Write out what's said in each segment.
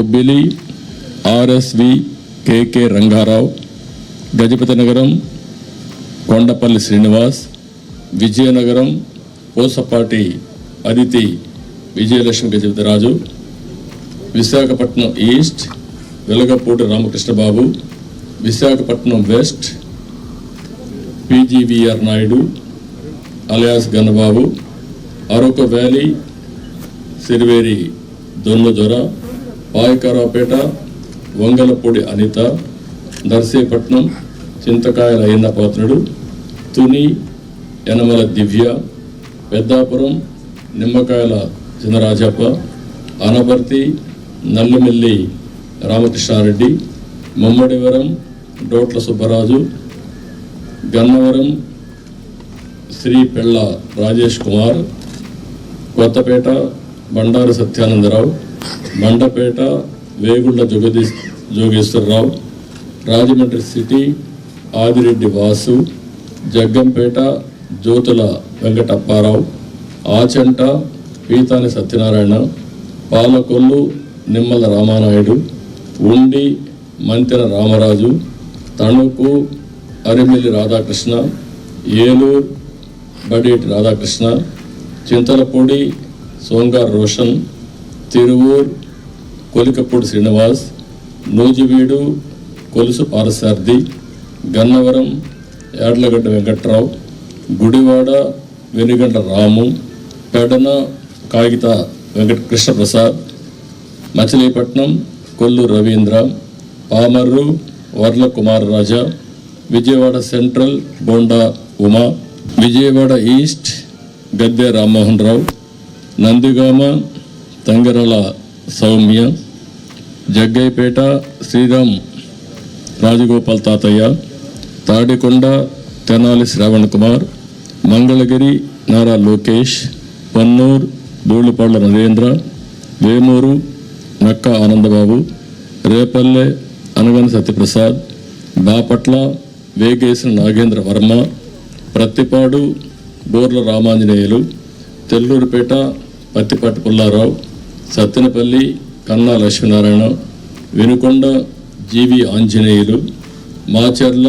Bobbili RSV KK Rangarao Gajapathinagaram Kondapalli Srinivas Vizianagaram Pusapati Aditi Vijayalakshmi Gajapathiraju Visakhapatnam East Velagapudi Ramakrishnababu Visakhapatnam West PGVR Naidu alias Gannababu Araku Valley Siriveri Donnadora Payakaraopeta Vangalapudi Anitha Narsipatnam Chintakayala Ayyannapatrudu Tuni Yanamala Divya Peddapuram Nimmakayala Chinarajappa Anaparthi Nallamilli Ramakrishna Reddy Mummidivaram డోట్ల Subbaraju Gannavaram Sri Pella Rajesh Kumar Kothapeta Bandaru Satyanandarao Mandapeta Vegulla Jagadi Jogeswararao Rajahmundry city Adireddy Vasu Jaggampeta Jyothula Venkatapparao Achanta Pithani Satyanarayana Palakollu Nimmala Ramanaidu Undi Mantena Ramaraju Tanuku Arimilli Radhakrishna Eluru Badeti Radhakrishna Chintalapudi సోంగార్ Roshan Tiruvuru కొలికప్పుడు Srinivas Nuzvid Kolusu పారసార్థి Gannavaram యాడ్లగడ్డ Venkatrao Gudivada వెనుగంట Ramu Pedana కాగిత Venkata Krishnaprasad Machilipatnam Kollu Ravindra Pamarru Varla Kumararaja Vijayawada central Bonda Uma Vijayawada east Gadde Rammohan Rao Nandigama Tangirala Sowmya Jaggayyapeta Sriram Rajagopal Tatayya Tadikonda Tenali Shravan Kumar Mangalagiri Nara Lokesh పన్నూర్ Dhulipala Narendra Vemuru నక్క ఆనందబాబు రేపల్లె అనగని సత్యప్రసాద్ బాపట్ల వేగేసిన నాగేంద్ర వర్మ ప్రత్తిపాడు బోర్ల Ramanjaneyulu తెల్లూరుపేట Prathipati Pullarao Sattenapalli Kanna Lakshminarayana Vinukonda GV Anjaneyulu Macherla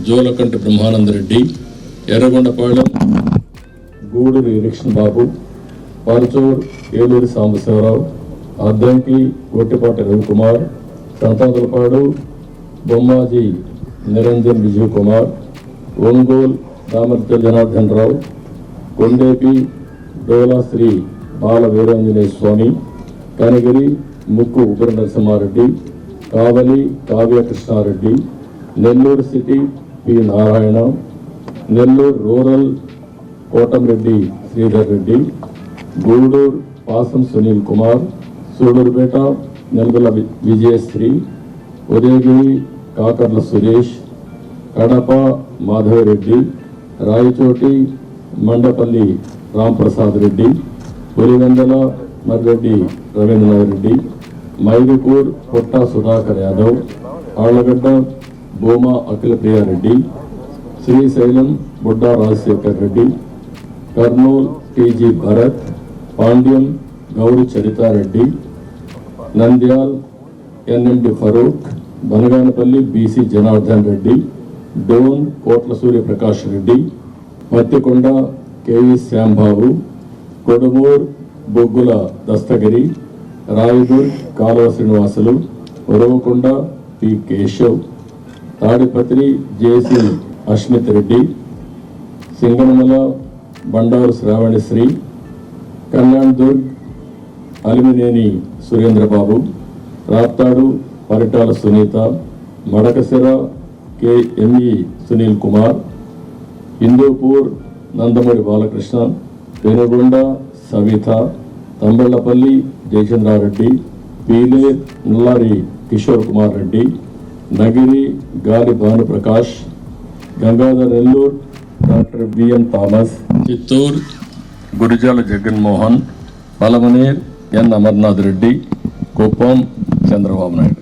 Julakanti Brahmanandareddy Yerragondapalem Gudur Erikshan Babu Parchur Eluri Sambasivarao Addanki Gottipati Ravikumar Santhanuthalapadu Bommaji Niranjan Vijay Kumar Ongole Damacharla Janardhan Rao Kondepi Dolasri Bala Veeranjaneya Swamy Kanigiri Mukku Ugranarasimhareddy Kavali Kavyakrishnareddy Nellore City P Narayana Nellore Rural Kotamreddy Sridhar Reddy Gudur Pasam Sunil Kumar Sullurpeta నెల్గొల Vijayasri Udayagiri Kakarla Suresh Kadapa Madhava Reddy Rayachoti Mandapalli Ramprasad Reddy Pulivendula Marreddy Ravindranath Reddy Mydukur Putta Sudhakar Yadav Allagadda Bhuma Akhilapriyareddy Srisailam Budda Rajasekhar Reddy Kurnool TG Bharath Panyam Gowru Charithareddy Nandyal NMD Farooq Banaganapalle BC Janardhan Reddy Dhone Kotla Suryaprakash Reddy Pattikonda KV Shyambabu Kodumur Boggula Dasthagiri Rayadurg Kaluva Srinivasulu Uravakonda P. Keshav Tadipatri JC Ashmit Reddy Singanamala Bandaru Sravanisri Kalyandurg Alimineni Surendrababu Raptadu Paritala Sunitha Madakasira K. ME Sunil Kumar Hindupur Nandamuri Balakrishna Penukonda Savitha Thamballapalle Jayachandrareddy Pileru Nallari Kishore Kumar Reddy Nagari Gali Bhanuprakash Gangadhar Nellore doctor BN Thomas Chittoor Gurajala Jaganmohan Palamaner N Amarnath Reddy Kuppam Chandrababu Naidu.